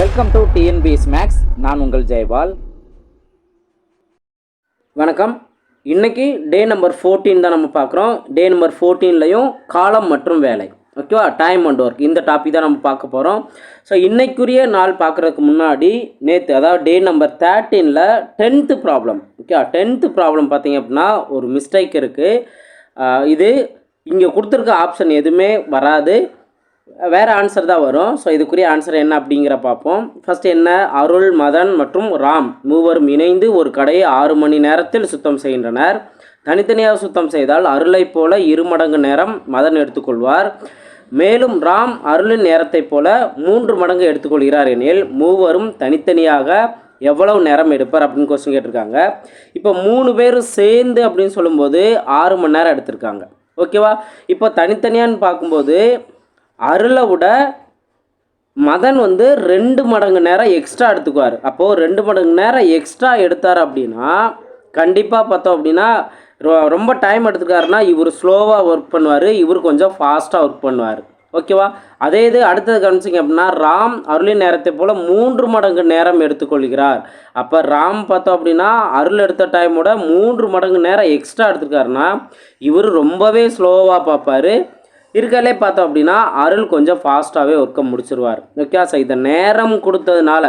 Welcome to TNPS maths நான் உங்கள் ஜெயபால் வணக்கம். இன்றைக்கி டே நம்பர் ஃபோர்டீன் தான் நம்ம பார்க்குறோம். டே நம்பர் ஃபோர்டீன்லையும் காலம் மற்றும் வேலை. ஓகேவா டைம் அண்ட் ஒர்க் இந்த டாபிக் தான் நம்ம பார்க்க போகிறோம் ஸோ இன்றைக்குரிய நாள் பார்க்குறதுக்கு முன்னாடி நேற்று அதாவது day number தேர்ட்டீனில் tenth problem okay tenth problem பார்த்தீங்க அப்படின்னா ஒரு மிஸ்டேக் இருக்குது இது இங்கே கொடுத்துருக்க ஆப்ஷன் எதுவுமே வராது. வேறு ஆன்சர் தான் வரும். ஸோ இதுக்குரிய ஆன்சர் என்ன அப்படிங்கிற பார்ப்போம். ஃபஸ்ட் என்ன? அருள் மதன் மற்றும் ராம் மூவரும் இணைந்து ஒரு கடையை ஆறு மணி நேரத்தில் சுத்தம் செய்கின்றனர். தனித்தனியாக சுத்தம் செய்தால் அருளைப் போல இரு மடங்கு நேரம் மதன் எடுத்துக்கொள்வார். மேலும் ராம் அருளின் நேரத்தைப் போல மூன்று மடங்கு எடுத்துக்கொள்கிறார் எனில் மூவரும் தனித்தனியாக எவ்வளவு நேரம் எடுப்பார் அப்படின்னு கொஸ்டின் கேட்டிருக்காங்க. இப்போ மூணு பேரும் சேர்ந்து அப்படின்னு சொல்லும்போது ஆறு மணி நேரம் எடுத்திருக்காங்க. ஓகேவா இப்போ தனித்தனியான்னு பார்க்கும்போது அருளை விட மதன் வந்து ரெண்டு மடங்கு நேரம் எக்ஸ்ட்ரா எடுத்துக்குவார். அப்போது ரெண்டு மடங்கு நேரம் எக்ஸ்ட்ரா எடுத்தார் அப்படின்னா கண்டிப்பாக பார்த்தோம் அப்படின்னா ரொ- ரொம்ப டைம் எடுத்துக்காருன்னா இவர் ஸ்லோவாக ஒர்க் பண்ணுவார் இவர் கொஞ்சம் ஃபாஸ்ட்டாக ஒர்க் பண்ணுவார். ஓகேவா அதே இது அடுத்தது கவனிச்சிங்க அப்படின்னா ராம் அருளின் நேரத்தை போல் மூன்று மடங்கு நேரம் எடுத்துக்கொள்கிறார். அப்போ ராம் பார்த்தோம் அப்படின்னா அருள் எடுத்த டைமோட மூன்று மடங்கு நேரம் எக்ஸ்ட்ரா எடுத்துருக்காருன்னா இவர் ரொம்பவே ஸ்லோவாக பார்ப்பாரு. இருக்கலே பார்த்தோம் அப்படின்னா அருள் கொஞ்சம் ஃபாஸ்ட்டாகவே ஒர்க்கை முடிச்சிருவார். ஓகே சார் இதை நேரம் கொடுத்ததுனால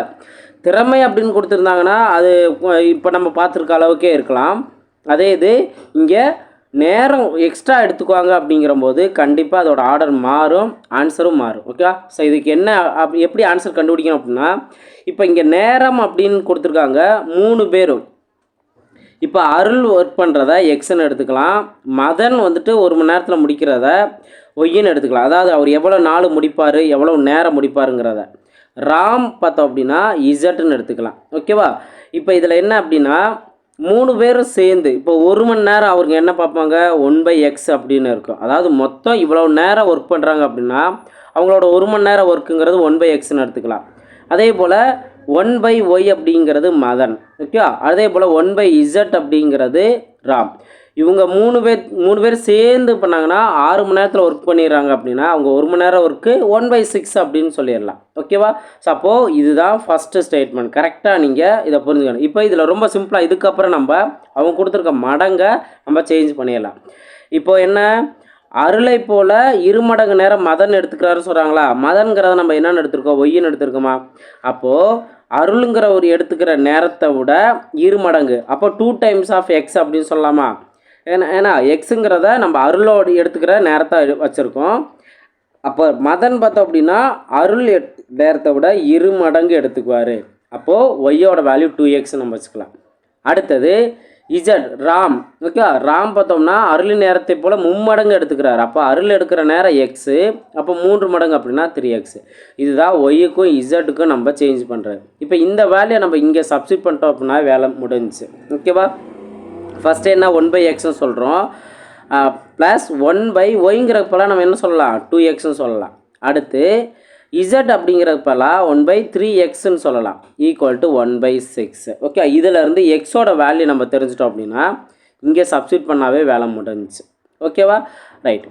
திறமை அப்படின்னு கொடுத்துருந்தாங்கன்னா அது இப்போ நம்ம பார்த்துருக்க அளவுக்கே இருக்கலாம். அதே இது இங்கே நேரம் எக்ஸ்ட்ரா எடுத்துக்குவாங்க அப்படிங்கிறபோது கண்டிப்பாக அதோட ஆர்டர் மாறும் ஆன்சரும் மாறும். ஓகே ஸோ இதுக்கு என்ன அப் எப்படி ஆன்சர் கண்டுபிடிக்கணும் அப்படின்னா இப்போ இங்கே நேரம் அப்படின்னு கொடுத்துருக்காங்க மூணு பேரும். இப்போ அருள் ஒர்க் பண்ணுறத எக்ஸ்ன்னு எடுத்துக்கலாம். மதன் வந்துட்டு ஒரு மணி நேரத்தில் முடிக்கிறத ஒய்ன்னு எடுத்துக்கலாம். அதாவது அவர் எவ்வளோ நாள் முடிப்பார் எவ்வளோ நேரம் முடிப்பாருங்கிறத. ராம் பார்த்தோம் அப்படின்னா இசட்டுன்னு எடுத்துக்கலாம். ஓகேவா இப்போ இதில் என்ன அப்படின்னா மூணு பேரும் சேர்ந்து இப்போ ஒரு மணி நேரம் அவருக்கு என்ன பார்ப்பாங்க? ஒன் பை எக்ஸ் அப்படின்னு இருக்கும். அதாவது மொத்தம் இவ்வளோ நேரம் ஒர்க் பண்ணுறாங்க அப்படின்னா அவங்களோட ஒரு மணி நேரம் ஒர்க்குங்கிறது ஒன் பை எக்ஸ்னு எடுத்துக்கலாம். அதே போல் ஒன் பை ஒய் அப்படிங்கிறது மதன். ஓகே அதே போல் ஒன் பை இசட் அப்படிங்கிறது ராம். இவங்க மூணு பேர் மூணு பேர் சேர்ந்து பண்ணாங்கன்னா ஆறு மணி நேரத்தில் ஒர்க் பண்ணிடுறாங்க அப்படின்னா அவங்க ஒரு மணி நேரம் ஒர்க்கு ஒன் பை சிக்ஸ் அப்படின்னு சொல்லிடலாம். ஓகேவா ஸோ அப்போது இதுதான் ஃபஸ்ட்டு ஸ்டேட்மெண்ட் கரெக்டாக நீங்கள் இதை புரிஞ்சுக்கணும். இப்போ இதில் ரொம்ப சிம்பிளாக இதுக்கப்புறம் நம்ம அவங்க கொடுத்துருக்க மடங்கை நம்ம சேஞ்ச் பண்ணிடலாம். இப்போ என்ன? அருளை போல இரு மடங்கு நேரம் மதன் எடுத்துக்கிறாருன்னு சொல்கிறாங்களா மதன்கிறத நம்ம என்னென்னு எடுத்திருக்கோம்? ஒய்யன்னு எடுத்திருக்கோமா? அப்போது அருளுங்கிற ஒரு எடுத்துக்கிற நேரத்தை விட இரு மடங்கு. அப்போ டூ டைம்ஸ் ஆஃப் எக்ஸ் அப்படின்னு சொல்லலாமா? ஏன்னா ஏன்னா எக்ஸுங்கிறத நம்ம அருளோடு எடுத்துக்கிற நேரத்தை வச்சுருக்கோம். அப்போ மதன் பார்த்தோம் அப்படின்னா அருள் எட்- நேரத்தை விட இரு மடங்கு எடுத்துக்குவார். அப்போது ஒய்யோட வேல்யூ டூ எக்ஸ் நம்ம வச்சுக்கலாம். அடுத்தது இசட் ராம். ஓகே ராம் பார்த்தோம்னா அருள் நேரத்தை போல் மும்மடங்கு எடுத்துக்கிறார். அப்போ அருள் எடுக்கிற நேரம் எக்ஸு அப்போ மூன்று மடங்கு அப்படின்னா த்ரீ எக்ஸு இதுதான் ஒய்யுக்கும் இசட்டுக்கும் நம்ம சேஞ்ச் பண்ணுறது இப்போ இந்த வேலையை நம்ம இங்கே சப்ஸ்டிட் பண்ணிட்டோம் அப்படின்னா வேலை முடிஞ்சிச்சு. ஓகேவா? ஃபஸ்ட்டு என்ன ஒன் பை எக்ஸ்னு சொல்கிறோம் ப்ளஸ் ஒன் பை ஒய்ங்கிறப்பெல்லாம் நம்ம என்ன சொல்லலாம்? டூ எக்ஸ்னு சொல்லலாம். அடுத்து இசட் அப்படிங்கிறப்பெல்லாம் ஒன் பை த்ரீ எக்ஸ்ன்னு சொல்லலாம். Equal to one by six okay இதிலேருந்து எக்ஸோட வேல்யூ நம்ம தெரிஞ்சிட்டோம் அப்படின்னா இங்கே சப்ஸ்டியூட் பண்ணாவே வேலை முடிஞ்சிச்சு. ஓகேவா ரைட்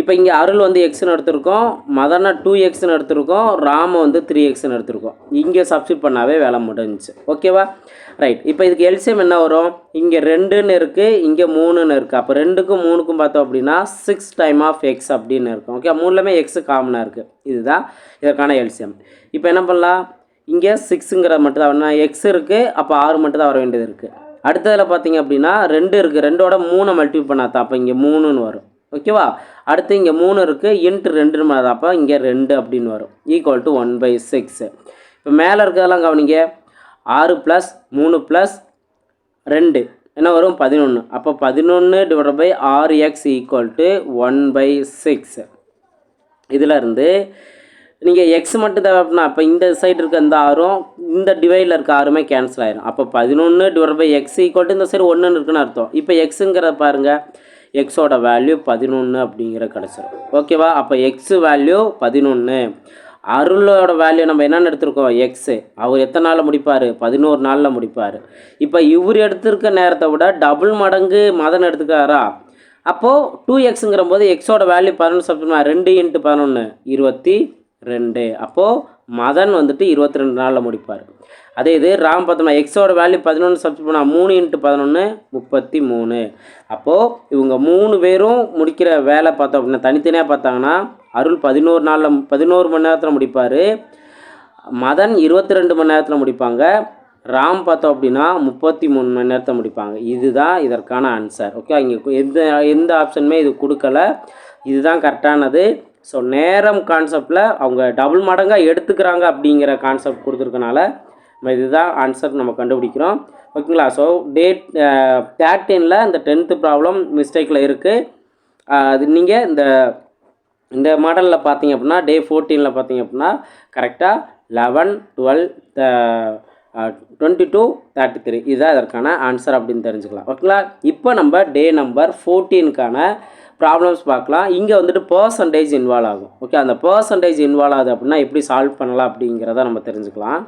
இப்போ இங்கே அருள் வந்து எக்ஸ்னு எடுத்திருக்கோம் மதனா டூ எக்ஸ்னு எடுத்திருக்கோம் ராம வந்து த்ரீ எக்ஸ்னு எடுத்திருக்கோம். இங்கே சப்ஸ்டியூட் பண்ணாவே வேலை முடிஞ்சுச்சு. ஓகேவா ரைட் இப்போ இதுக்கு எல்சியம் என்ன வரும்? இங்கே ரெண்டுன்னு இருக்குது இங்கே மூணுன்னு இருக்குது அப்போ ரெண்டுக்கும் மூணுக்கும் பார்த்தோம் அப்படின்னா சிக்ஸ் டைம் ஆஃப் எக்ஸ் அப்படின்னு இருக்கும். ஓகே மூணுலமே எக்ஸு காமனாக இருக்குது இதுதான் இதற்கான எல்சியம் இப்போ என்ன பண்ணலாம்? இங்கே சிக்ஸுங்கிற மட்டும் தான் எக்ஸ் இருக்குது அப்போ ஆறு மட்டும் தான் வர வேண்டியது இருக்குது அடுத்ததில் பார்த்தீங்க அப்படின்னா ரெண்டு இருக்குது ரெண்டோட மூணை மல்டிபிள் பண்ணாதான் அப்போ இங்கே மூணுன்னு வரும். ஓகேவா அடுத்து இங்கே மூணு இருக்குது இன்ட்டு ரெண்டுன்னு மாறுது அப்போ இங்கே ரெண்டு அப்படின்னு வரும். Equal to one by six இப்போ மேலே இருக்கிறதெல்லாம் கவனிங்க. ஆறு ப்ளஸ் மூணு ப்ளஸ் ரெண்டு. என்ன வரும்? பதினொன்று அப்போ பதினொன்று டிவைட் பை ஆறு X equal to one by six இதில் இருந்து நீங்கள் எக்ஸ் மட்டும் தேவை அப்படின்னா அப்போ இந்த சைடு இருக்க இந்த ஆறும் இந்த டிவைடில் இருக்க ஆறுமே கேன்சல் ஆயிரும். அப்போ பதினொன்று divide by X equal to இந்த சைடு ஒன்றுன்னு இருக்குன்னு அர்த்தம். இப்போ எக்ஸுங்கிறத பாருங்கள் எக்ஸோட வேல்யூ பதினொன்று அப்படிங்கிற கிடச்சிரும் ஓகேவா அப்போ எக்ஸு வேல்யூ பதினொன்று அருளோட வேல்யூ நம்ம என்னென்னு எடுத்திருக்கோம்? எக்ஸு அவர் எத்தனை நாளில் முடிப்பார்? பதினோரு நாளில் முடிப்பார். இப்போ இவர் எடுத்திருக்க நேரத்தை விட டபுள் மடங்கு மதன் எடுத்துக்காரா? அப்போது டூ எக்ஸுங்கிற போது எக்ஸோட வேல்யூ பதினொன்று சப்ஸ்டியூட் ரெண்டு இன்ட்டு பதினொன்று இருபத்தி ரெண்டு. அப்போது மதன் வந்துட்டு இருபத்தி ரெண்டு நாளில் முடிப்பார். அதே இது ராம் பார்த்தோம்னா எக்ஸோட வேல்யூ பதினொன்று சப்ஸ்ட் பண்ணால் மூணு இன்ட்டு பதினொன்று முப்பத்தி மூணு. அப்போது இவங்க மூணு பேரும் முடிக்கிற வேலை பார்த்தோம் அப்படின்னா தனித்தனியாக பார்த்தாங்கன்னா அருள் பதினோரு நாளில் பதினோரு மணி நேரத்தில் முடிப்பார். மதன் இருபத்தி ரெண்டு மணி நேரத்தில் முடிப்பாங்க. ராம் பார்த்தோம் அப்படின்னா முப்பத்தி மூணு மணி நேரத்தை முடிப்பாங்க. இதுதான் இதற்கான ஆன்சர் ஓகே இங்கே எந்த எந்த ஆப்ஷனுமே இது கொடுக்கல. இதுதான் கரெக்டானது ஸோ நேரம் கான்செப்டில் அவங்க டபுள் மடங்காக எடுத்துக்கிறாங்க அப்படிங்கிற கான்செப்ட் கொடுத்துருக்கனால நம்ம இதுதான் ஆன்சர் நம்ம கண்டுபிடிக்கிறோம். ஓகேங்களா ஸோ டேட் தேர்ட்டீனில் இந்த டென்த்து ப்ராப்ளம் மிஸ்டேக்கில் இருக்குது அது நீங்கள் இந்த இந்த மாடலில் பார்த்தீங்க அப்படின்னா டே ஃபோர்டீனில் பார்த்தீங்க அப்படின்னா கரெக்டாக eleven twelve twenty two thirty three இதுதான் இதற்கான ஆன்சர் அப்படின்னு தெரிஞ்சுக்கலாம். ஓகேங்களா இப்போ நம்ம டே நம்பர் ஃபோர்டீனுக்கான ப்ராப்ளம்ஸ் பார்க்கலாம். இங்கே வந்துட்டு பர்சன்டேஜ் இன்வால்வ் ஆகும். ஓகே அந்த பர்சன்டேஜ் இன்வால்வ் ஆகுது அப்படின்னா எப்படி சால்வ் பண்ணலாம் அப்படிங்கிறத நம்ம தெரிஞ்சுக்கலாம்.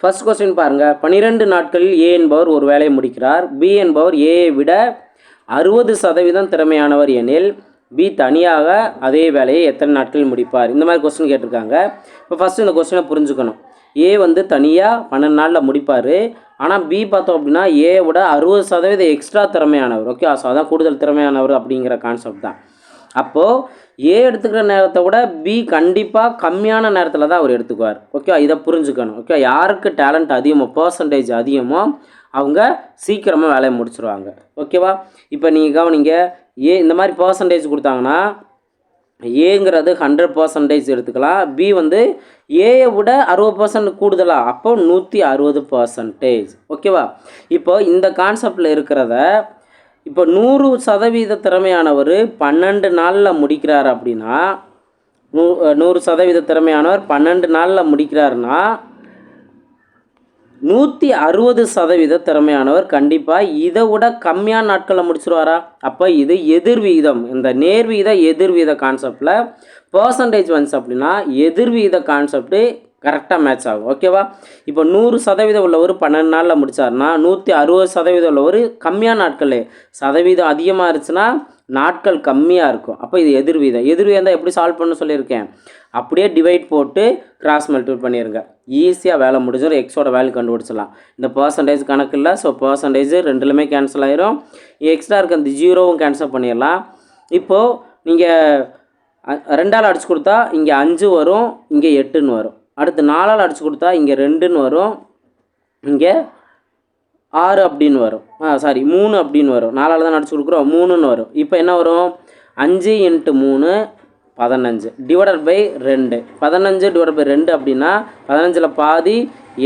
ஃபர்ஸ்ட் கொஸ்டின் பாருங்கள் பன்னிரெண்டு நாட்களில் ஏ என்பவர் ஒரு வேலையை முடிக்கிறார். பி என்பவர் ஏயை விட அறுபது சதவீதம் திறமையானவர் எனில் பி தனியாக அதே வேலையை எத்தனை நாட்களில் முடிப்பார்? இந்த மாதிரி கொஸ்டின் கேட்டிருக்காங்க. இப்போ ஃபஸ்ட்டு இந்த கொஸ்டினை புரிஞ்சுக்கணும். ஏ வந்து தனியாக பன்னெண்டு நாளில் முடிப்பார். ஆனால் பி பார்த்தோம் அப்படின்னா ஏ விட அறுபது சதவீதம் எக்ஸ்ட்ரா திறமையானவர். ஓகே ஸோ அதான் கூடுதல் திறமையானவர் அப்படிங்கிற கான்செப்ட் தான். அப்போது ஏ எடுத்துக்கிற நேரத்தை விட பி கண்டிப்பாக கம்மியான நேரத்தில் தான் அவர் எடுத்துக்குவார். ஓகே இதை புரிஞ்சுக்கணும். ஓகே யாருக்கு டேலண்ட் அதிகமோ பர்சன்டேஜ் அதிகமோ அவங்க சீக்கிரமாக வேலையை முடிச்சுருவாங்க. ஓகேவா இப்போ நீங்கள் கவனிங்க ஏ இந்த மாதிரி பர்சன்டேஜ் கொடுத்தாங்கன்னா ஏங்கிறது ஹண்ட்ரட் பர்சன்டேஜ் எடுத்துக்கலாம். பி வந்து ஏயை விட அறுபது பர்சன்ட் கூடுதலாக அப்போ நூற்றி அறுபது பர்சன்டேஜ் ஓகேவா இப்போ இந்த கான்செப்டில் இருக்கிறத இப்போ நூறு சதவீத திறமையானவர் பன்னெண்டு நாளில் முடிக்கிறார் அப்படின்னா நூ நூறு சதவீத திறமையானவர் பன்னெண்டு நாளில் முடிக்கிறாருன்னா நூற்றி அறுபது சதவீத திறமையானவர் கண்டிப்பாக இதை விட கம்மியான நாட்களை முடிச்சிருவாரா? அப்போ இது எதிர்வீதம் இந்த நேர்வீத எதிர்வீத கான்செப்டில் பர்சன்டேஜ் வந்துச்சு அப்படின்னா எதிர்வீத கான்செப்ட்டு கரெக்டாக மேட்ச் ஆகும். ஓகேவா இப்போ நூறு சதவீதம் உள்ளவர் பன்னெண்டு நாளில் முடிச்சாருன்னா நூற்றி அறுபது சதவீதம் உள்ளவர் கம்மியான நாட்கள் சதவீதம் அதிகமாக இருந்துச்சுன்னா நாட்கள் கம்மியாக இருக்கும். அப்போ இது எதிர்வீதம் எதிர்வீதம் தான் எப்படி சால்வ் பண்ண சொல்லியிருக்கேன். அப்படியே டிவைட் போட்டு கிராஸ் மல்டிபிள் பண்ணிடுங்க ஈஸியாக வேலை முடிஞ்சிடும் எக்ஸோட வேல்யூ கண்டுபிடிச்சிடலாம். இந்த பர்சன்டேஜ் கணக்கு இல்லை. ஸோ பர்சன்டேஜ் ரெண்டுலுமே கேன்சல் ஆயிரும். எக்ஸ்ட்ரா இருக்க அந்த ஜீரோவும் கேன்சல் பண்ணிடலாம். இப்போது நீங்கள் ரெண்டால் அடிச்சு கொடுத்தா இங்கே அஞ்சு வரும் இங்கே எட்டுன்னு வரும். அடுத்து நாலால் அடித்து கொடுத்தா இங்கே ரெண்டுன்னு வரும். இங்கே ஆறு அப்படின்னு வரும். ஆ சாரி மூணு அப்படின்னு வரும். நாலால் தான் அடிச்சு கொடுக்குறோம். மூணுன்னு வரும். இப்போ என்ன வரும்? அஞ்சு இன்ட்டு மூணு பதினஞ்சு. டிவைடட் பை ரெண்டு. பதினஞ்சு டிவைடட் பை ரெண்டு அப்படின்னா பதினஞ்சில் பாதி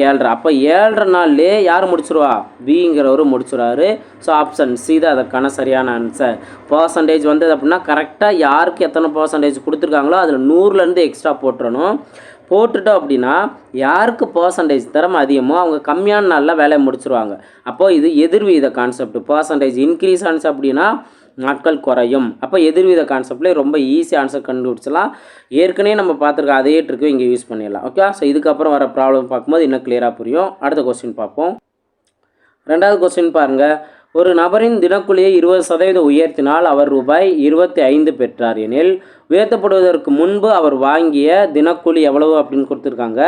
ஏழ்ரை. அப்போ ஏழ்ரை நாள்லேயே யார் முடிச்சிருவா? பிங்கிறவர் முடிச்சிடுவாரு ஸோ ஆப்ஷன் சி தான் அதற்கான சரியான ஆன்சர் பர்சன்டேஜ் வந்தது அப்படின்னா கரெக்டாக யாருக்கு எத்தனை பர்சன்டேஜ் கொடுத்துருக்காங்களோ அதில் நூறுலேருந்து எக்ஸ்ட்ரா போட்டுறணும். போட்டுட்டோம் அப்படின்னா யாருக்கு பர்சன்டேஜ் திறமை அதிகமோ அவங்க கம்மியான நாளில் வேலையை முடிச்சுருவாங்க. அப்போது இது எதிர்வீத கான்செப்ட் பர்சன்டேஜ் இன்க்ரீஸ் ஆனிச்சு அப்படின்னா நாட்கள் குறையும். அப்போ எதிர்வீத கான்செப்ட்லேயே ரொம்ப ஈஸி ஆன்சர் கண்டுபிடிச்சலாம் ஏற்கனவே நம்ம பார்த்துருக்க அதே ட்ரிக்கும் இங்கே யூஸ் பண்ணிடலாம். ஓகே ஸோ இதுக்கப்புறம் வர ப்ராப்ளம் பார்க்கும்போது இன்னும் கிளியராக புரியும். அடுத்த கொஸ்டின் பார்ப்போம். ரெண்டாவது கொஸ்டின் பாருங்கள் ஒரு நபரின் தினக்கூலியை இருபது சதவீதம் உயர்த்தினால் அவர் ரூபாய் இருபத்தி ஐந்து பெற்றார். எனில் உயர்த்தப்படுவதற்கு முன்பு அவர் வாங்கிய தினக்கூலி எவ்வளவு அப்படின்னு கொடுத்துருக்காங்க.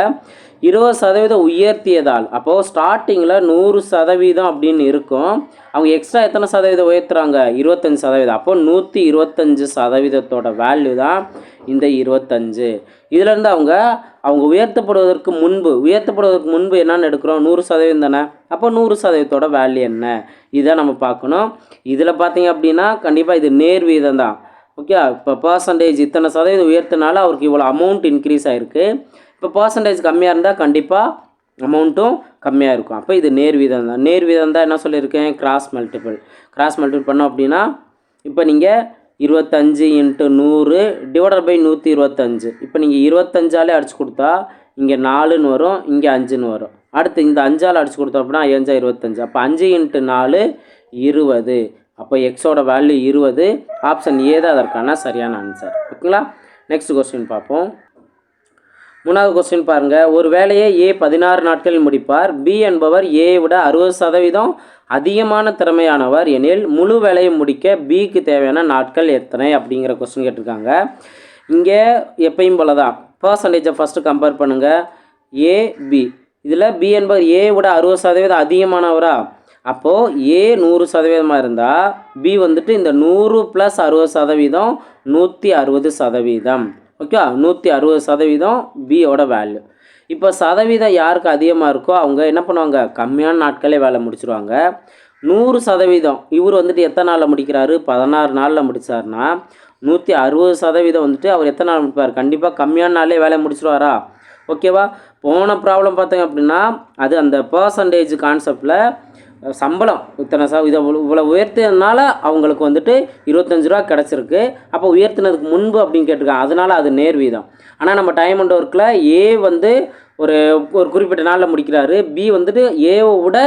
இருபது சதவீதம் உயர்த்தியதால். அப்போது ஸ்டார்டிங்கில் நூறு சதவீதம் அப்படின்னு இருக்கும். அவங்க எக்ஸ்ட்ரா எத்தனை சதவீதம் உயர்த்துறாங்க? இருபத்தஞ்சி சதவீதம். அப்போ நூற்றி இருபத்தஞ்சு சதவீதத்தோட வேல்யூ தான் இந்த இருபத்தஞ்சு. இதுலேருந்து அவங்க அவங்க உயர்த்தப்படுவதற்கு முன்பு உயர்த்தப்படுவதற்கு முன்பு என்னென்னு எடுக்கிறோம்? நூறு சதவீதம் தானே? அப்போ நூறு சதவீதத்தோட வேல்யூ என்ன? இதை நம்ம பார்க்கணும். இதில் பார்த்தீங்க அப்படின்னா கண்டிப்பாக இது நேர் வீதம் தான். ஓகே இப்போ பர்சன்டேஜ் இத்தனை சதவீதம் உயர்த்தினால அவருக்கு இவ்வளோ அமௌண்ட் இன்க்ரீஸ் ஆகிருக்கு இப்போ பர்சன்டேஜ் கம்மியாக இருந்தால் கண்டிப்பாக அமௌண்ட்டும் கம்மியாக இருக்கும். அப்போ இது நேர் வீதம் தான். நேர் வீதம் தான் என்ன சொல்லியிருக்கேன்? கிராஸ் மல்டிபிள் கிராஸ் மல்டிபிள் பண்ணோம் அப்படின்னா இப்போ நீங்கள் இருபத்தஞ்சு இன்ட்டு நூறு டிவைடட் பை நூற்றி இருபத்தஞ்சு. இப்போ நீங்கள் இருபத்தஞ்சாலே அடிச்சு கொடுத்தா இங்கே நாலுன்னு வரும் இங்கே அஞ்சுன்னு வரும். அடுத்து இந்த அஞ்சால் அடிச்சு கொடுத்தோம் அப்படின்னா அஞ்சா இருபத்தஞ்சு. அப்போ அஞ்சு இன்ட்டு நாலு இருபது. அப்போ எக்ஸோட வேல்யூ இருபது. ஆப்ஷன் ஏ தான் அதற்கான சரியான ஆன்சர் ஓகேங்களா? நெக்ஸ்ட் கொஸ்டின் பார்ப்போம். மூணாவது கொஸ்டின் பாருங்கள் ஒரு வேலையை ஏ பதினாறு நாட்களில் முடிப்பார். பி என்பவர் ஏயை விட அறுபது சதவீதம் அதிகமான திறமையானவர் எனில் முழு வேலையை முடிக்க பிக்கு தேவையான நாட்கள் எத்தனை அப்படிங்கிற கொஸ்டின் கேட்டிருக்காங்க. இங்கே எப்பயும் போல தான் பர்சன்டேஜை ஃபஸ்ட்டு கம்பேர் பண்ணுங்கள் ஏ பி இதில் பி என்பவர் ஏ விட அறுபது சதவீதம் அதிகமானவரா? அப்போது ஏ நூறு சதவீதமாக இருந்தால் பி வந்துட்டு இந்த நூறு ப்ளஸ் அறுபது சதவீதம் நூற்றி அறுபது சதவீதம். ஓகே நூற்றி அறுபது சதவீதம் பியோட வேல்யூ இப்போ சதவீதம் யாருக்கு அதிகமாக இருக்கோ அவங்க என்ன பண்ணுவாங்க? கம்மியான நாட்களே வேலை முடிச்சிருவாங்க. நூறு சதவீதம் இவர் வந்துட்டு எத்தனை நாளில் முடிக்கிறாரு? பதினாறு நாளில் முடிச்சாருன்னா நூற்றி அறுபது சதவீதம் வந்துட்டு அவர் எத்தனை நாள் முடிப்பார்? கண்டிப்பாக கம்மியான நாளே வேலையை முடிச்சிருவாரா? ஓகேவா? போன ப்ராப்ளம் பார்த்தீங்க அப்படின்னா அது அந்த பர்சன்டேஜ் கான்செப்டில் சம்பளம். இத்தனை ச இதை இவ்வளோ உயர்த்தினால அவங்களுக்கு வந்துட்டு இருபத்தஞ்சு ரூபா கிடச்சிருக்கு. அப்போ உயர்த்தினதுக்கு முன்பு அப்படின்னு கேட்டிருக்காங்க. அதனால் அது நேர் வீதம் ஆனால் நம்ம டைம் அண்ட் ஒர்க்கில் ஏ வந்து ஒரு ஒரு குறிப்பிட்ட நாளில் முடிக்கிறாரு. பி வந்துட்டு ஏவை விட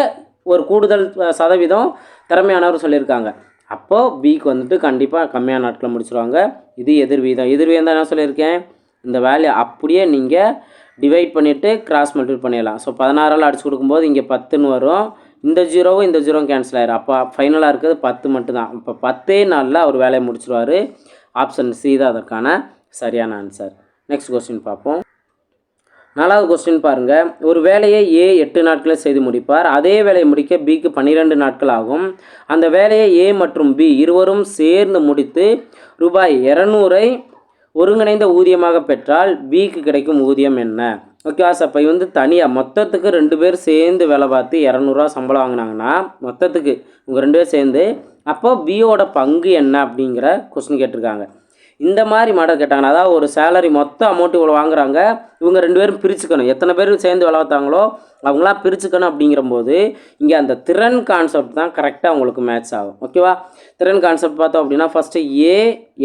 ஒரு கூடுதல் சதவீதம் திறமையானவர் சொல்லியிருக்காங்க. அப்போது பிக்கு வந்துட்டு கண்டிப்பாக கம்மியான நாட்களை முடிச்சிருவாங்க. இது எதிர்வீதம். எதிர்வீதம் தான் என்ன சொல்லியிருக்கேன். இந்த வேல்யூ அப்படியே நீங்கள் டிவைட் பண்ணிவிட்டு கிராஸ் மல்டிபிள் பண்ணிடலாம். ஸோ பதினாறால் அடிச்சு கொடுக்கும்போது இங்கே பத்துன்னு வரும். இந்த ஜீரோவும் இந்த ஜீரோவும் கேன்சல் ஆயிரும். அப்போ ஃபைனலாக இருக்கிறது பத்து மட்டும்தான். இப்போ பத்தே நாளில் அவர் வேலையை முடிச்சிருவார். ஆப்ஷன் சி தான் அதற்கான சரியான ஆன்சர் நெக்ஸ்ட் கொஸ்டின் பார்ப்போம். நாலாவது கொஸ்டின் பாருங்கள் ஒரு வேலையை ஏ எட்டு நாட்களில் செய்து முடிப்பார். அதே வேலையை முடிக்க பிக்கு பன்னிரெண்டு நாட்கள் ஆகும். அந்த வேலையை ஏ மற்றும் பி இருவரும் சேர்ந்து முடித்து ரூபாய் இரநூறை ஒருங்கிணைந்த ஊதியமாக பெற்றால் பிக்கு கிடைக்கும் ஊதியம் என்ன? ஓகேவா சார் இப்போ வந்து தனியாக மொத்தத்துக்கு ரெண்டு பேர் சேர்ந்து வேலை பார்த்து இரநூறுவா சம்பளம் வாங்கினாங்கன்னா மொத்தத்துக்கு இவங்க ரெண்டு பேர் சேர்ந்து அப்போ பியோட பங்கு என்ன அப்படிங்கிற கொஸ்டின் கேட்டிருக்காங்க. இந்த மாதிரி மாடல் கேட்டாங்கன்னா அதாவது ஒரு சேலரி மொத்த அமௌண்ட் இவ்வளோ வாங்குறாங்க இவங்க ரெண்டு பேரும் பிரிச்சுக்கணும். எத்தனை பேர் சேர்ந்து வேலை பார்த்தாங்களோ அவங்களாம் பிரிச்சுக்கணும் அப்படிங்கிறம்போது இங்கே அந்த திறன் கான்செப்ட் தான் கரெக்டாக அவங்களுக்கு மேட்ச் ஆகும். ஓகேவா திறன் கான்செப்ட் பார்த்தோம் அப்படின்னா ஃபஸ்ட்டு ஏ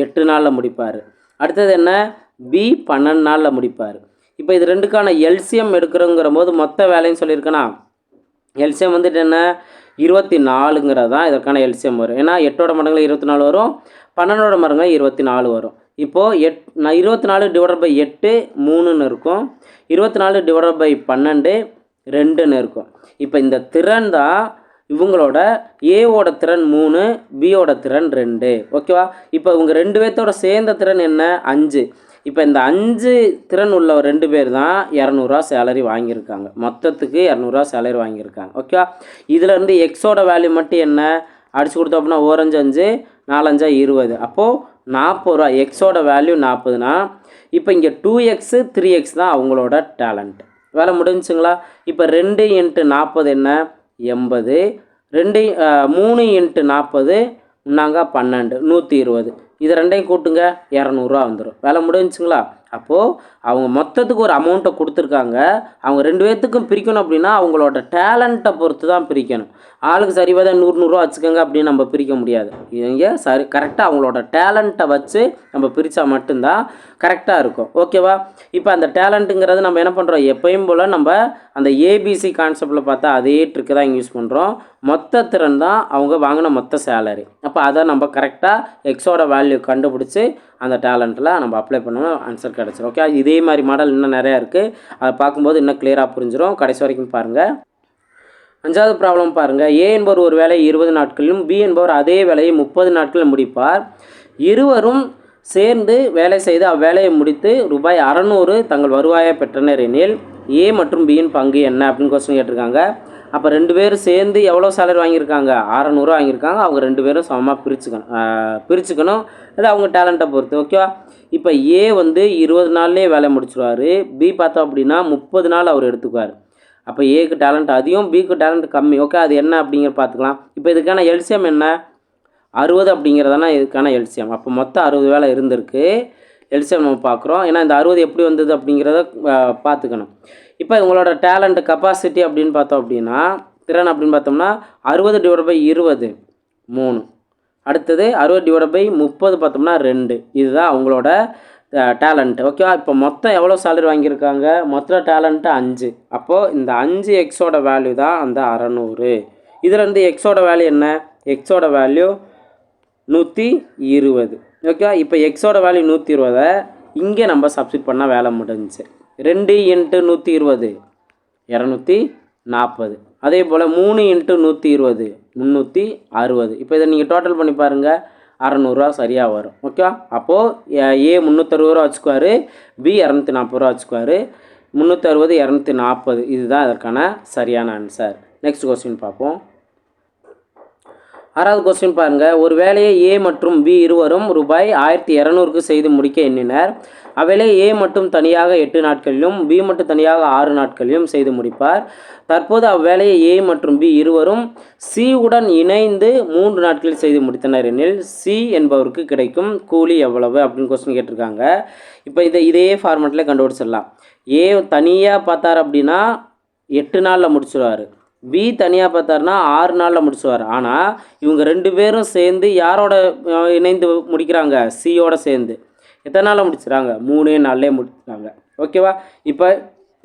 எட்டு நாளில் முடிப்பார். அடுத்தது என்ன? பி பன்னெண்டு நாளில் முடிப்பார். இப்போ இது ரெண்டுக்கான எல்சிஎம் எடுக்கிறோங்கிற போது மொத்த வேலைன்னு சொல்லியிருக்கேன்னா எல்சிஎம் வந்துட்டு என்ன? இருபத்தி நாலுங்கிறது தான் இதற்கான எல்சிஎம் வரும். ஏன்னா எட்டோட மடங்குல இருபத்தி நாலு வரும் பன்னெண்டோட மடங்குல இருபத்தி நாலு வரும். இப்போது எட் நான் இருபத்தி நாலு டிவைட் பை எட்டு மூணுன்னு இருக்கும். இருபத்தி நாலு டிவைட் பை பன்னெண்டு ரெண்டுன்னு இருக்கும். இப்போ இந்த திறன் தான் இவங்களோட ஏவோட திறன் மூணு பியோட திறன் ரெண்டு. ஓகேவா? இப்போ இவங்க ரெண்டு பேர்த்தோட சேர்ந்த திறன் என்ன? அஞ்சு. இப்போ இந்த அஞ்சு திறன் உள்ள ரெண்டு பேர் தான் இரநூறுவா சேலரி வாங்கியிருக்காங்க. மொத்தத்துக்கு இரநூறுவா சேலரி வாங்கியிருக்காங்க. ஓகேவா இதுலேருந்து எக்ஸோட வேல்யூ மட்டும் என்ன? அடிச்சு கொடுத்தோம் அப்படின்னா ஓரஞ்சு அஞ்சு நாலஞ்சா இருபது. அப்போது நாற்பது ரூபா எக்ஸோட வேல்யூ நாற்பதுனா இப்போ இங்கே டூ எக்ஸு த்ரீ எக்ஸ் தான் அவங்களோட டேலண்ட் வேலை முடிஞ்சுங்களா? இப்போ ரெண்டு இன்ட்டு நாற்பது என்ன? எண்பது. ரெண்டு மூணு இன்ட்டு நாற்பது நாங்க பன்னெண்டு நூற்றி இருபது. இது ரெண்டையும் கூட்டுங்க இரநூறுவா வந்துடும் வேலை முடிஞ்சுங்களா? அப்போது அவங்க மொத்தத்துக்கு ஒரு அமௌண்ட்டை கொடுத்துருக்காங்க. அவங்க ரெண்டு பேர்த்துக்கும் பிரிக்கணும் அப்படின்னா அவங்களோட டேலண்ட்டை பொறுத்து தான் பிரிக்கணும். ஆளுக்கு சரிவாக நூறு நூறுரூவா வச்சுக்கோங்க அப்படின்னு நம்ம பிரிக்க முடியாது. இங்கே சரி கரெக்டாக அவங்களோட டேலண்ட்டை வச்சு நம்ம பிரித்தா மட்டும்தான் கரெக்டாக இருக்கும். ஓகேவா இப்போ அந்த டேலண்ட்டுங்கிறது நம்ம என்ன பண்ணுறோம் எப்பயும் போல் நம்ம அந்த ஏபிசி கான்செப்டில் பார்த்தா அதே ட்ரிக்கு தான் யூஸ் பண்ணுறோம் மொத்த திறன் தான் அவங்க வாங்கின மொத்த சேலரி அப்போ அதை நம்ம கரெக்டாக எக்ஸோட வேல்யூ கண்டுபிடிச்சி அந்த டேலண்ட்டில் நம்ம அப்ளை பண்ணணும் ஆன்சர் கிடச்சிரும். ஓகே இதே மாதிரி மாடல் இன்னும் நிறையா இருக்குது அதை பார்க்கும்போது இன்னும் கிளியராக புரிஞ்சிடும் கடைசி வரைக்கும் பாருங்கள் அஞ்சாவது ப்ராப்ளம் பாருங்கள் ஏ என்பவர் ஒரு வேலையை இருபது நாட்களிலும் பி என்பவர் அதே வேலையை முப்பது நாட்களில் முடிப்பார். இருவரும் சேர்ந்து வேலை செய்து அவ்வேலையை முடித்து ரூபாய் அறநூறு தங்கள் வருவாயை பெற்றனர் எனில் ஏ மற்றும் பியின் பங்கு என்ன அப்படின்னு கொஸ்டின் கேட்டிருக்காங்க. அப்போ ரெண்டு பேரும் சேர்ந்து எவ்வளோ சேலரி வாங்கியிருக்காங்க? அறநூறுவா வாங்கியிருக்காங்க. அவங்க ரெண்டு பேரும் சமமாக பிரிச்சுக்கணும். பிரிச்சுக்கணும். அது அவங்க டேலண்ட்டை பொறுத்து ஓகேவா இப்போ ஏ வந்து இருபது நாள்லேயே வேலை முடிச்சிருவாரு. பி பார்த்தோம் அப்படின்னா முப்பது நாள் அவர் எடுத்துக்குவார். அப்போ ஏக்கு டேலண்ட் அதிகம் பிக்கு டேலண்ட் கம்மி. ஓகே அது என்ன அப்படிங்கிற பார்த்துக்கலாம். இப்போ இதுக்கான எல்சியம் என்ன? அறுபது அப்படிங்கிறதானா இதுக்கான எல்சியம் அப்போ மொத்தம் அறுபது வேலை இருந்திருக்கு. எல்சியம் நம்ம பார்க்குறோம். ஏன்னா இந்த அறுபது எப்படி வந்தது அப்படிங்கிறத பார்த்துக்கணும். இப்போ உங்களோட டேலண்ட் கெப்பாசிட்டி அப்படின்னு பார்த்தோம் அப்படின்னா திறன் அப்படின்னு பார்த்தோம்னா அறுபது டிவைட் பை இருபது மூணு. அடுத்தது அறுபது டிவைட் பை முப்பது பார்த்தோம்னா ரெண்டு. இதுதான் அவங்களோட டேலண்ட் ஓகேவா இப்போ மொத்தம் எவ்வளோ சேலரி வாங்கியிருக்காங்க? மொத்த டேலண்ட்டு அஞ்சு. அப்போது இந்த அஞ்சு எக்ஸோட வேல்யூ தான் அந்த அறநூறு. இதுலேருந்து எக்ஸோட வேல்யூ என்ன? எக்ஸோட வேல்யூ நூற்றி இருபது. ஓகேவா இப்போ எக்ஸோட வேல்யூ நூற்றி இருபதை இங்கே நம்ம சப்ஸ்டிட் பண்ணால் வேலை முடிஞ்சிச்சு. ரெண்டு இன்ட்டு நூற்றி இருபது இரநூத்தி நாற்பது. அதே போல் மூணு இன்ட்டு நூற்றி இருபது முந்நூற்றி அறுபது. இப்போ இதை நீங்கள் டோட்டல் பண்ணி பாருங்கள் அறநூறுவா சரியாக வரும். ஓகேவா அப்போது ஏ முந்நூற்றறுபது ரூபா வச்சுக்குவார் பி இரநூத்தி நாற்பது ரூபா வச்சுக்குவார் முந்நூற்றறுபது இரநூத்தி நாற்பது. இதுதான் அதற்கான சரியான ஆன்சர் நெக்ஸ்ட் கொஸ்டின் பார்ப்போம். ஆறாவது கொஸ்டின் பாருங்கள் ஒரு வேலையை ஏ மற்றும் பி இருவரும் ரூபாய் ஆயிரத்தி இரநூறுக்கு செய்து முடிக்க எண்ணினர். அவ்வேளையை ஏ மட்டும் தனியாக எட்டு நாட்களிலும் பி மட்டும் தனியாக ஆறு நாட்களிலும் செய்து முடிப்பார். தற்போது அவ்வேலையை ஏ மற்றும் பி இருவரும் சி உடன் இணைந்து மூன்று நாட்களில் செய்து முடித்தனர் எனில் சி என்பவருக்கு கிடைக்கும் கூலி எவ்வளவு அப்படின்னு கொஸ்டின் கேட்டிருக்காங்க. இப்போ இதை இதே ஃபார்மெட்டில் கண்டுபிடிச்சிடலாம். ஏ தனியாக பார்த்தார் அப்படின்னா எட்டு நாளில் முடிச்சிடுவார் பி தனியாக பார்த்தாருன்னா ஆறு நாளில் முடிச்சுவார். ஆனால் இவங்க ரெண்டு பேரும் சேர்ந்து யாரோட இணைந்து முடிக்கிறாங்க? சியோட சேர்ந்து. எத்தனை நாளில் முடிச்சுறாங்க? மூணே நாள்லேயே முடிச்சுறாங்க ஓகேவா? இப்போ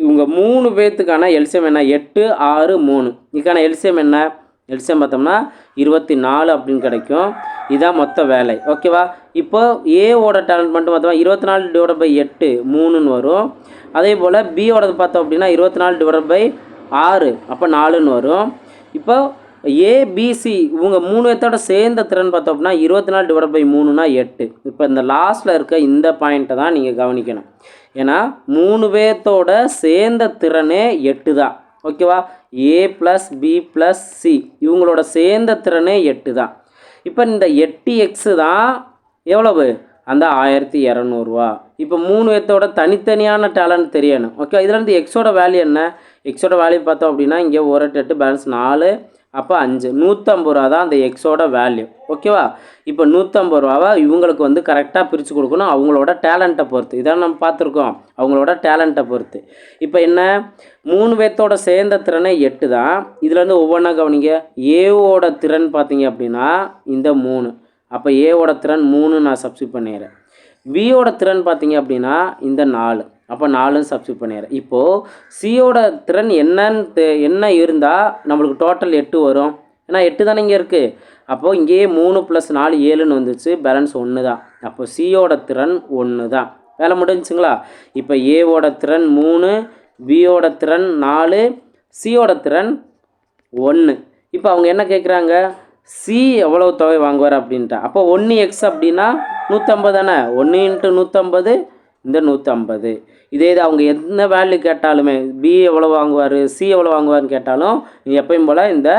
இவங்க மூணு பேர்த்துக்கான எல்சியம் என்ன? எட்டு ஆறு மூணு. இதுக்கான எல்சியம் என்ன? எல்சியம் பார்த்தோம்னா இருபத்தி நாலு அப்படின்னு கிடைக்கும். இதுதான் மொத்த வேலை. ஓகேவா? இப்போ ஏவோட டேலண்ட் மட்டும் பார்த்தோம்னா இருபத்தி நாலு டிவைட் பை எட்டு மூணுன்னு வரும். அதே போல் பியோடது பார்த்தோம் அப்படின்னா இருபத்தி நாலு டிவைட் பை ஆறு அப்போ நாலுன்னு வரும். இப்போ ஏபிசி இவங்க மூணு பேர்த்தோட சேர்ந்த திறன் பார்த்தோம் அப்படின்னா இருபத்தி நாலு டிவைட் பை மூணுனா எட்டு. இப்போ இந்த லாஸ்ட்டில் இருக்க இந்த பாயிண்ட்டை தான் நீங்கள் கவனிக்கணும். ஏன்னா மூணு பேர்த்தோட சேர்ந்த திறனே எட்டு தான். ஓகேவா A plus B plus C இவங்களோட சேர்ந்த திறனே எட்டு தான். இப்போ இந்த எட்டு எக்ஸு தான் எவ்வளவு? அந்த ஆயிரத்தி இரநூறுவா. இப்போ மூணு பேர்த்தோட தனித்தனியான டேலண்ட் தெரியணும். ஓகே இதுலேருந்து எக்ஸோட வேல்யூ என்ன? எக்ஸோட வேல்யூ பார்த்தோம் அப்படின்னா இங்கே ஒரு எட்டு எட்டு பேலன்ஸ் நாலு அப்போ அஞ்சு. நூற்றம்பது ரூபா தான் அந்த எக்ஸோட வேல்யூ ஓகேவா இப்போ நூற்றம்பது ரூபாவை இவங்களுக்கு வந்து கரெக்டாக பிரித்து கொடுக்கணும் அவங்களோட டேலண்ட்டை பொறுத்து. இதான் நம்ம பார்த்துருக்கோம் அவங்களோட டேலண்ட்டை பொறுத்து. இப்போ என்ன? மூணு பேர்த்தோட சேர்ந்த திறனை எட்டு தான். இதுலேருந்து ஒவ்வொன்றா கவனிங்க. ஏவோட திறன் பார்த்தீங்க அப்படின்னா இந்த மூணு. அப்போ ஏவோட திறன் மூணு நான் சப்ஸ்டியூட் பண்ணிடுறேன். பியோட திறன் பார்த்தீங்க அப்படின்னா இந்த நாலு. அப்போ நாலும் சப்ஸ்டியூட் பண்ணிடுறேன். இப்போது சியோட திறன் என்னன்னு தெ- என்ன இருந்தால் நம்மளுக்கு டோட்டல் எட்டு வரும். ஏன்னா எட்டு தானே இங்கே இருக்குது அப்போது இங்கேயே மூணு ப்ளஸ் நாலு ஏழுன்னு வந்துச்சு. பேலன்ஸ் ஒன்று தான் அப்போ சியோட திறன் ஒன்று தான் வேலை முடிஞ்சுங்களா? இப்போ ஏவோட திறன் மூணு பியோட திறன் நாலு சியோட திறன் ஒன்று இப்போ அவங்க என்ன கேட்குறாங்க சி எவ்வளோ தொகை வாங்குவார் அப்படின்ட்டு. அப்போ ஒன்று எக்ஸ் அப்படின்னா நூற்றம்பது தானே? ஒன்று இன்ட்டு நூற்றம்பது இந்த நூற்றம்பது இதே இது அவங்க என்ன வேல்யூ கேட்டாலுமே பி எவ்வளோ வாங்குவார் சி எவ்வளோ வாங்குவார்னு கேட்டாலும் எப்பயும் போல் இந்த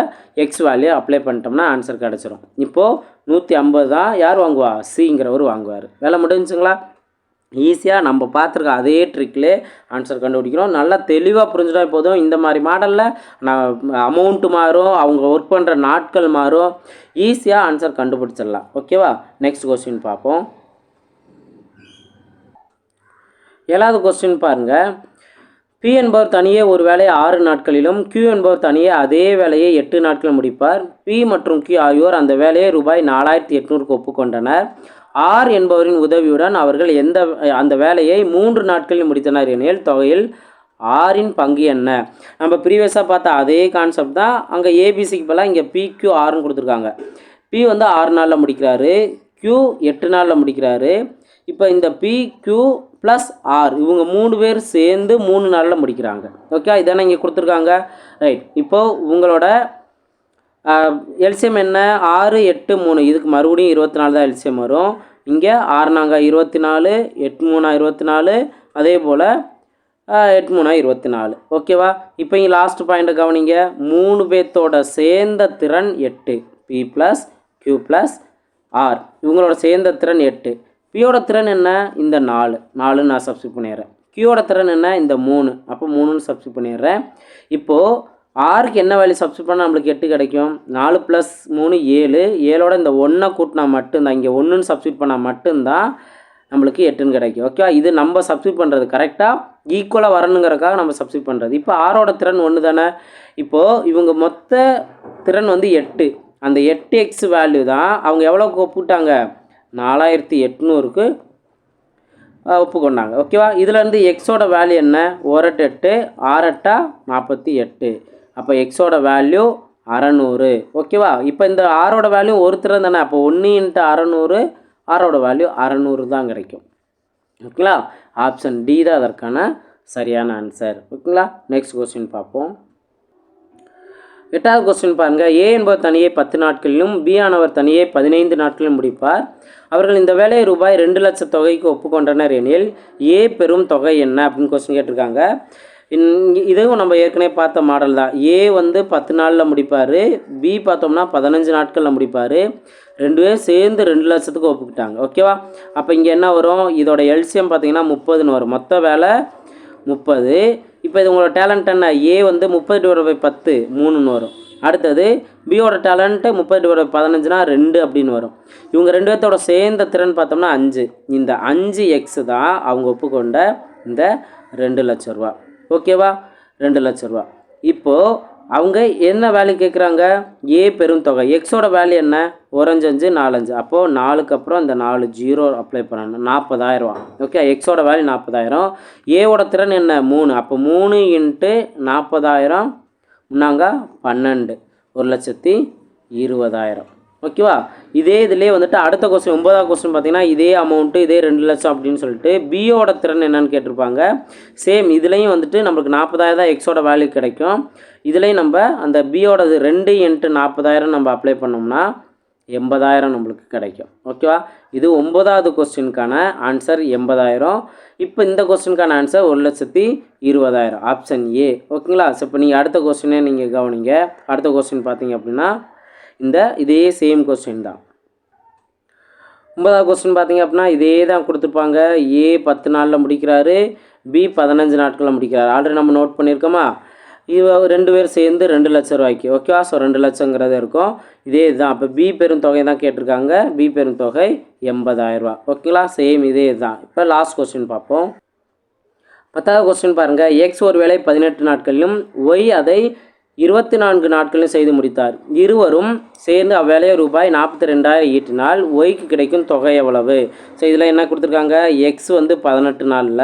எக்ஸ் வேல்யூ அப்ளை பண்ணிட்டோம்னா ஆன்சர் கிடச்சிரும். இப்போது நூற்றி ஐம்பது தான் யார் வாங்குவா? சிங்கிறவர் வாங்குவார். வேலை முடிஞ்சுங்களா? ஈஸியாக நம்ம பார்த்துருக்க அதே ட்ரிக்லே ஆன்சர் கண்டுபிடிக்கிறோம். நல்லா தெளிவாக புரிஞ்சுட்டா போதும். இந்த மாதிரி மாடலில் நான் அமௌண்ட்டு மாறும் அவங்க ஒர்க் பண்ணுற நாட்கள் மாறும். ஈஸியாக ஆன்சர் கண்டுபிடிச்சிடலாம். ஓகேவா நெக்ஸ்ட் கொஸ்டின் பார்ப்போம். ஏழாவது கொஸ்டின் பாருங்கள் பி என்பவர் தனியே ஒரு வேலையை ஆறு நாட்களிலும் கியூ என்பவர் தனியே அதே வேலையை எட்டு நாட்களில் முடிப்பார். பி மற்றும் கியூ ஆகியோர் அந்த வேலையை ரூபாய் நாலாயிரத்தி எட்நூறுக்கு ஒப்புக்கொண்டனர். ஆர் என்பவரின் உதவியுடன் அவர்கள் எந்த அந்த வேலையை மூன்று நாட்களில் முடித்தனர். எனில் தொகையில் ஆரின் பங்கு என்ன? நம்ம ப்ரீவியஸாக பார்த்த அதே கான்செப்ட் தான். அங்கே ஏபிசிக்கு பதிலாக இங்கே பிக்யூ ஆர்னு கொடுத்துருக்காங்க. பி வந்து ஆறு நாளில் முடிக்கிறாரு. கியூ எட்டு நாளில் முடிக்கிறாரு. இப்போ இந்த பி கியூ ப்ளஸ் ஆர் இவங்க மூணு பேர் சேர்ந்து மூணு நாளில் முடிக்கிறாங்க. ஓகே இதானே இங்கே கொடுத்துருக்காங்க. ரைட் இப்போது உங்களோட எல்சிஎம் என்ன? ஆறு எட்டு மூணு. இதுக்கு மறுபடியும் இருபத்தி நாலு தான் எல்சிஎம் வரும். இங்கே ஆறு நாங்கள் இருபத்தி நாலு எட்டு மூணா இருபத்தி நாலு. அதே போல் எட்டு மூணா இருபத்தி நாலு. ஓகேவா இப்போ இங்கே லாஸ்ட் பாயிண்ட்டை கவனிங்க. மூணு பேர்த்தோட சேர்ந்த திறன் எட்டு. B plus Q plus R இவங்களோட சேர்ந்த திறன் எட்டு. பியோட திறன் என்ன? இந்த நாலு. நாலு நான் சப்ஸ்கிரைப் பண்ணிடுறேன். கியூவோட திறன் என்ன? இந்த மூணு. அப்போ மூணுன்னு சப்ஸ்கிரைப் பண்ணிடுறேன். இப்போது ஆறுக்கு என்ன வேல்யூ சப்ஸ்டியூட் பண்ணால் நம்மளுக்கு எட்டு கிடைக்கும்? நாலு ப்ளஸ் மூணு ஏழு. ஏழோட இந்த ஒன்றை கூட்டினா மட்டும்தான் இங்கே ஒன்றுன்னு சப்ஸ்டியூட் பண்ணால் மட்டும்தான் நம்மளுக்கு எட்டுன்னு கிடைக்கும். ஓகேவா இது நம்ம சப்ஸ்டியூட் பண்ணுறது கரெக்டாக ஈக்குவலாக வரணுங்கிறக்காக நம்ம சப்ஸ்டியூட் பண்ணுறது இப்போ ஆறோட திறன் ஒன்று தானே? இப்போது இவங்க மொத்த திறன் வந்து எட்டு. அந்த எட்டு எக்ஸ் வேல்யூ தான் அவங்க எவ்வளோ ஒப்புட்டாங்க நாலாயிரத்தி எட்நூறுக்கு ஒப்புக்கொண்டாங்க. ஓகேவா இதுலேருந்து எக்ஸோட வேல்யூ என்ன? ஒரெட்டு எட்டு ஆறட்டா நாற்பத்தி எட்டு. அப்போ எக்ஸோட வேல்யூ அறநூறு. ஓகேவா இப்போ இந்த ஆரோட வேல்யூ ஒருத்தர் தானே அப்போ ஒன்று இன்ட்டு அறநூறு ஆரோட வேல்யூ அறநூறு தான் கிடைக்கும். ஓகேங்களா ஆப்ஷன் டி தான் அதற்கான சரியான ஆன்சர் ஓகேங்களா நெக்ஸ்ட் கொஸ்டின் பார்ப்போம். எட்டாவது கொஸ்டின் பாருங்கள் ஏ என்பவர் தனியே பத்து நாட்களிலும் பி ஆனவர் தனியே பதினைந்து நாட்களிலும் முடிப்பார். அவர்கள் இந்த வேலையை ரூபாய் ரெண்டு லட்சம் தொகைக்கு ஒப்புக்கொண்டனர் எனில் ஏ பெரும் தொகை என்ன அப்படின்னு கொஸ்டின் கேட்டிருக்காங்க. இதுவும் நம்ம ஏற்கனவே பார்த்த மாடல் தான். ஏ வந்து பத்து நாளில் முடிப்பார். பி பார்த்தோம்னா பதினஞ்சு நாட்களில் முடிப்பார். ரெண்டு பேரும் சேர்ந்து ரெண்டு லட்சத்துக்கு ஒப்புக்கிட்டாங்க. ஓகேவா அப்போ இங்கே என்ன வரும்? இதோட எல்சிஎம் பார்த்தீங்கன்னா முப்பதுன்னு வரும். மொத்த வேலை முப்பது. இப்போ இது உங்களோட டேலண்ட் என்ன? ஏ வந்து முப்பது டிவைட் பை பத்து மூணுன்னு வரும். அடுத்தது பியோட டேலண்ட்டு முப்பது டிவைட் பதினஞ்சுனா ரெண்டு அப்படின்னு வரும். இவங்க ரெண்டு பேர்த்தோட சேர்ந்த திறன் பார்த்தோம்னா அஞ்சு. இந்த அஞ்சு எக்ஸ் தான் அவங்க ஒப்புக்கொண்ட இந்த ரெண்டு லட்ச ரூபா. ஓகேவா? ரெண்டு லட்ச ரூபா. இப்போது அவங்க என்ன வேல்யூ கேட்குறாங்க ஏ பெரும் தொகை. எக்ஸோட வேல்யூ என்ன? ஒரஞ்சஞ்சு நாலஞ்சு அப்போது நாலுக்கு அப்புறம் இந்த நாலு ஜீரோ அப்ளை பண்ணணும். நாற்பதாயிரம் ஓகே எக்ஸோட வேல்யூ நாற்பதாயிரம். ஏவோட திறன் என்ன? மூணு. அப்போ மூணு இன்ட்டு நாற்பதாயிரம் முன்னாங்க பன்னெண்டு. ஒரு லட்சத்தி இருபதாயிரம். ஓகேவா? இதே இதிலே வந்துட்டு அடுத்த கொஸ்டின் ஒன்பதாவது கொஸ்டின் பார்த்தீங்கன்னா இதே அமௌண்ட்டு இதே ரெண்டு லட்சம் அப்படின்னு சொல்லிட்டு பியோட திறன் என்னன்னு கேட்டிருப்பாங்க. சேம் இதுலேயும் வந்துட்டு நம்மளுக்கு நாற்பதாயிரம் தான் எக்ஸோட வேல்யூ கிடைக்கும். இதுலேயும் நம்ம அந்த பியோடது ரெண்டு இன்ட்டு நாற்பதாயிரம் நம்ம அப்ளை பண்ணோம்னா எண்பதாயிரம் நம்மளுக்கு கிடைக்கும். ஓகேவா? இது ஒன்பதாவது கொஸ்டினுக்கான ஆன்சர் எண்பதாயிரம். இப்போ இந்த கொஸ்டினுக்கான ஆன்சர் ஒரு லட்சத்தி இருபதாயிரம். ஆப்ஷன் ஏ ஓகேங்களா? ஸோ இப்போ நீங்கள் அடுத்த கொஸ்டினே நீங்கள் கவனிங்க. அடுத்த கொஸ்டின் பார்த்தீங்க அப்படின்னா இந்த இதே சேம் கொஸ்டின் தான். ஒன்பதாவது கொஸ்டின் பார்த்தீங்க அப்படின்னா இதே தான் கொடுத்துருப்பாங்க. ஏ பத்து நாளில் முடிக்கிறாரு. பி பதினஞ்சு நாட்களில் முடிக்கிறாரு. ஆல்ரெடி நம்ம நோட் பண்ணியிருக்கோமா? இவ ரெண்டு பேர் சேர்ந்து ரெண்டு லட்ச ரூபாய்க்கு. ஓகேவா ஸோ ரெண்டு லட்சங்கிறது இருக்கும். இதே இதுதான். அப்போ பி பெரும் தொகை தான் கேட்டிருக்காங்க. பி பெரும் தொகை எண்பதாயிரரூபா ஓகேங்களா சேம் இதே இதுதான். இப்போ லாஸ்ட் கொஸ்டின் பார்ப்போம். பத்தாவது கொஸ்டின் பாருங்கள் எக்ஸ் ஒரு வேலை பதினெட்டு நாட்களிலும் ஒய் அதை இருபத்தி நான்கு நாட்களும் செய்து முடித்தார். இருவரும் சேர்ந்து அவ்வேலையை ரூபாய் நாற்பத்தி ரெண்டாயிரம் ஈட்டினால் ஒய்க்கு கிடைக்கும் தொகை எவ்வளவு? ஸோ இதில் என்ன கொடுத்துருக்காங்க? எக்ஸ் வந்து பதினெட்டு நாளில்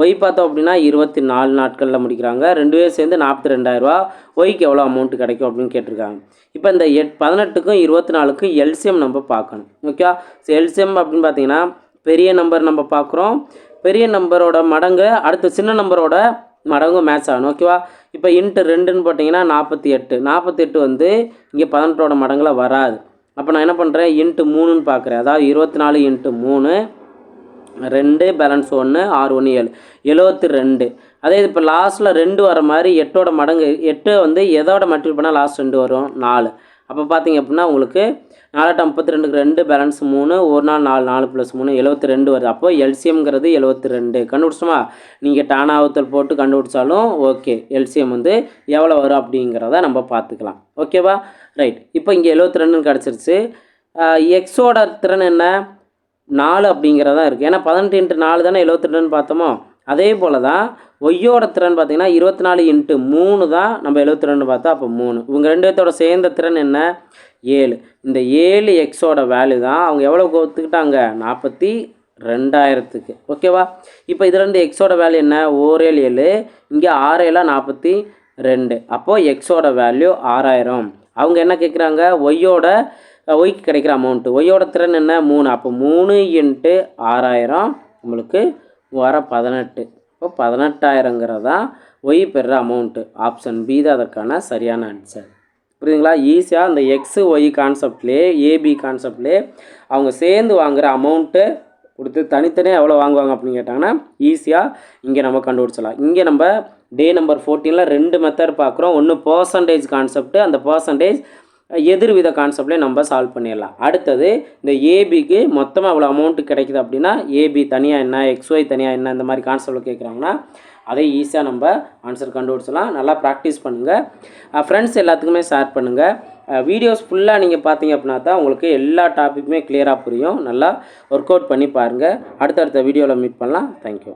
ஒய் பார்த்தோம் அப்படின்னா இருபத்தி நாலு நாட்களில் முடிக்கிறாங்க. ரெண்டு பேரும் சேர்ந்து நாற்பத்தி ரெண்டாயிரரூவா ஒய்க்கு எவ்வளோ அமௌண்ட் கிடைக்கும் அப்படின்னு கேட்டிருக்காங்க. இப்போ இந்த எட் பதினெட்டுக்கும் இருபத்தி நாலுக்கும் எல்சிஎம் நம்ம பார்க்கணும். ஓகே ஸோ எல்சிஎம் அப்படின்னு பார்த்தீங்கன்னா பெரிய நம்பர் நம்ம பார்க்குறோம். பெரிய நம்பரோட மடங்கு அடுத்த சின்ன நம்பரோட மடங்கு மேட்ச் ஆகணும். ஓகேவா இப்போ இன்ட்டு ரெண்டுன்னு போட்டிங்கன்னா நாற்பத்தி எட்டு. நாற்பத்தி எட்டு வந்து இங்கே பதினெட்டோட மடங்குல வராது. அப்போ நான் என்ன பண்ணுறேன் இன்ட்டு மூணுன்னு பார்க்குறேன் அதாவது இருபத்தி நாலு இன்ட்டு மூணு ரெண்டு பேலன்ஸ் ஒன்று ஆறு ஒன்று ஏழு. எழுபத்தி ரெண்டு. அதே இது இப்போ லாஸ்ட்டில் ரெண்டு வர மாதிரி எட்டோட மடங்கு எட்டு வந்து எதோட மல்டிபிள் பண்ணால் லாஸ்ட் ரெண்டு வரும்? நாலு. அப்போ பார்த்தீங்க அப்படின்னா உங்களுக்கு நாலாட்டம் முப்பத்தி ரெண்டுக்கு ரெண்டு பேலன்ஸ் மூணு ஒரு நாள் நாலு நாலு ப்ளஸ் மூணு எழுபத்தி ரெண்டு வருது. அப்போ எல்சிஎம்ங்கிறது எழுபத்தி ரெண்டு கண்டுபிடிச்சோமா நீங்கள் டானாவத்தல் போட்டு கண்டுபிடிச்சாலும் ஓகே எல்சிஎம் வந்து எவ்வளோ வரும் அப்படிங்கிறத நம்ம பார்த்துக்கலாம் ஓகேவா ரைட் இப்போ இங்கே எழுபத்தி ரெண்டுன்னு கிடச்சிருச்சு எக்ஸோட திறன் என்ன? நாலு அப்படிங்கிறதா இருக்குது ஏன்னா பதினெட்டு இன்ட்டு நாலு தானே எழுபத்தி ரெண்டுன்னு பார்த்தோமோ? அதே போல் தான் ஒய்யோட திறன் பார்த்திங்கன்னா இருபத்தி நாலு இன்ட்டு மூணு தான் நம்ம எழுபத்தி ரெண்டு பார்த்தா அப்போ மூணு. இவங்க ரெண்டு பேர்த்தோட சேர்ந்த திறன் என்ன? ஏழு. இந்த ஏழு எக்ஸோட வேல்யூ தான் அவங்க எவ்வளோ ஒத்துக்கிட்டாங்க நாற்பத்தி ரெண்டாயிரத்துக்கு. ஓகேவா? இப்போ இது ரெண்டு எக்ஸோட வேல்யூ என்ன? ஓரேழு ஏழு. இங்கே ஆறு ஆறேழா நாற்பத்தி ரெண்டு. அப்போது எக்ஸோட வேல்யூ ஆறாயிரம். அவங்க என்ன கேட்குறாங்க? ஒய்யோட ஒய்க்கு கிடைக்கிற அமௌண்ட்டு ஒய்யோட திறன் என்ன? மூணு. அப்போ மூணு இன்ட்டு ஆறாயிரம். நம்மளுக்கு வர பதினெட்டு. இப்போ பதினெட்டாயிரங்கிறதா ஒய் பெறுற அமௌண்ட்டு ஆப்ஷன் பி தான் அதற்கான சரியான ஆன்சர் புரியுதுங்களா? ஈஸியாக இந்த எக்ஸு ஒய் கான்செப்ட்லேயே ஏபி கான்செப்ட்லேயே அவங்க சேர்ந்து வாங்குகிற அமௌண்ட்டு கொடுத்து தனித்தனியாக எவ்வளோ வாங்குவாங்க அப்படின்னு கேட்டாங்கன்னா ஈஸியாக இங்கே நம்ம கண்டுபிடிச்சலாம் இங்கே நம்ம டே நம்பர் ஃபோர்டீனில் ரெண்டு மெத்தட் பார்க்குறோம். ஒன்று பர்சன்டேஜ் கான்செப்ட் அந்த பர்சன்டேஜ் எதிர்வித கான்செப்ட்லேயே நம்ம சால்வ் பண்ணிடலாம். அடுத்தது இந்த ஏபிக்கு மொத்தமாக அவ்வளோ அமௌண்ட்டு கிடைக்குது அப்படின்னா ஏபி தனியாக என்ன எக்ஸ்ஒய் தனியாக என்ன இந்த மாதிரி கான்செப்டில் கேட்குறாங்கன்னா அதை ஈஸியாக நம்ம ஆன்சர் கண்டுபிடிச்சலாம் நல்லா ப்ராக்டிஸ் பண்ணுங்கள் ஃப்ரெண்ட்ஸ் எல்லாத்துக்குமே ஷேர் பண்ணுங்கள் வீடியோஸ் ஃபுல்லாக நீங்கள் பார்த்தீங்க அப்படின்னா தான் உங்களுக்கு எல்லா டாப்பிக்குமே கிளியராக புரியும். நல்லா ஒர்க் அவுட் பண்ணி பாருங்கள் அடுத்தடுத்த வீடியோவில் மீட் பண்ணலாம். தேங்க்யூ